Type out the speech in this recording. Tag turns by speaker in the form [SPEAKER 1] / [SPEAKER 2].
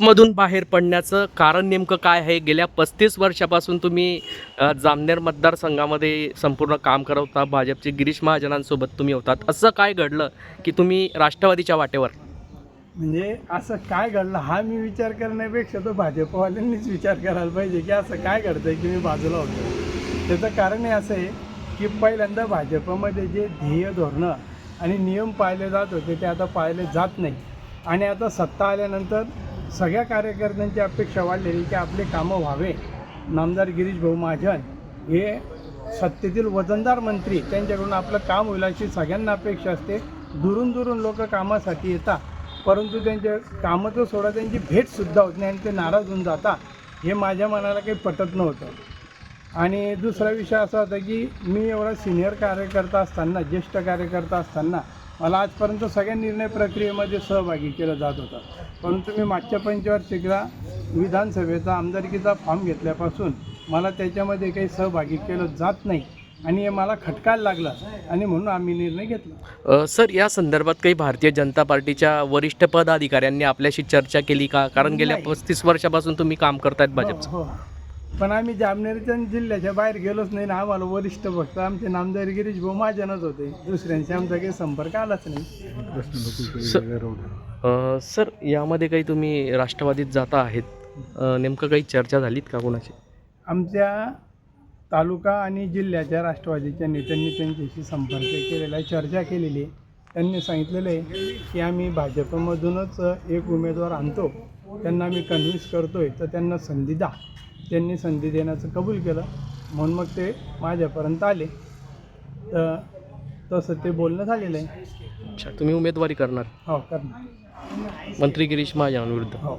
[SPEAKER 1] मधून बाहेर पडण्याचं कारण नेमकं काय आहे? गेल्या पस्तीस वर्षापासून तुम्ही जामनेर मतदारसंघामध्ये संपूर्ण काम करत होता. भाजपचे गिरीश महाजनांसोबत तुम्ही होतात. असं काय घडलं की तुम्ही राष्ट्रवादीच्या वाटेवर?
[SPEAKER 2] म्हणजे असं काय घडलं? हा मी विचार करण्यापेक्षा तो भाजपवाल्यांनीच विचार करायला पाहिजे की असं काय घडतंय की मी बाजूला होतो. त्याचं कारण हे असं आहे की पहिल्यांदा भाजपमध्ये जे ध्येय धोरणं आणि नियम पाळले जात होते ते आता पाळले जात नाही. आणि आता सत्ता आल्यानंतर सगळ्या कार्यकर्त्यांची अपेक्षा वाढलेली की आपले कामं व्हावे. नामदार गिरीश भाऊ महाजन हे सत्तेतील वजनदार मंत्री. त्यांच्याकडून आपलं काम होईल अशी सगळ्यांना अपेक्षा असते. दुरून दुरून लोक कामासाठी येतात. परंतु त्यांच्या कामं तर सोडा त्यांची भेटसुद्धा होत नाही आणि ते नाराज होऊन जातात. हे माझ्या मनाला काही पटत नव्हतं. आणि दुसरा विषय असा होता की मी एवढा सिनियर कार्यकर्ता असताना ज्येष्ठ कार्यकर्ता असताना मला आजपर्यंत सगळ्या निर्णय प्रक्रियेमध्ये सहभागी केलं जात होतं परंतु मी मागच्या पंचवार्षिकला विधानसभेचा आमदारकीचा फॉर्म घेतल्यापासून मला त्याच्यामध्ये काही सहभागी केलं जात नाही आणि हे मला खटकायला लागलं आणि म्हणून आम्ही निर्णय घेतला
[SPEAKER 1] अ, सर या संदर्भात काही भारतीय जनता पार्टीच्या वरिष्ठ पदाधिकाऱ्यांनी आपल्याशी चर्चा केली का कारण गेल्या
[SPEAKER 2] नाही.
[SPEAKER 1] पस्तीस वर्षापासून तुम्ही काम करतायत भाजपचं
[SPEAKER 2] हो हो. पण आम्ही जामनेरच्या जिल्ह्याच्या बाहेर गेलोच नाही ना आम्हाला वरिष्ठ फक्त आमचे नामदार गिरीश भाऊ महाजनच होते. दुसऱ्यांशी आमचा काही संपर्क आलाच नाही.
[SPEAKER 1] अ, सर यामध्ये काही तुम्ही राष्ट्रवादीत जाता आहेत. अ, नेमकं काही चर्चा झालीत का कोणाची?
[SPEAKER 2] आमच्या तालुका आणि जिल्ह्याच्या राष्ट्रवादीच्या नेत्यांनी त्यांच्याशी संपर्क केलेला आहे चर्चा केलेली आहे. त्यांनी सांगितलेलं आहे की आम्ही भाजपमधूनच एक उमेदवार आणतो. त्यांना आम्ही कन्व्हिन्स करतो आहे तर त्यांना संधी द्या. त्यांनी संधी देण्याचं कबूल केलं. म्हणून मग ते माझ्यापर्यंत आले. तर तसं ते बोलणं झालेलं आहे.
[SPEAKER 1] अच्छा तुम्ही उमेदवारी करणार?
[SPEAKER 2] हो करणार.
[SPEAKER 1] मंत्री गिरीश महाजनांविरुद्ध.
[SPEAKER 2] हो.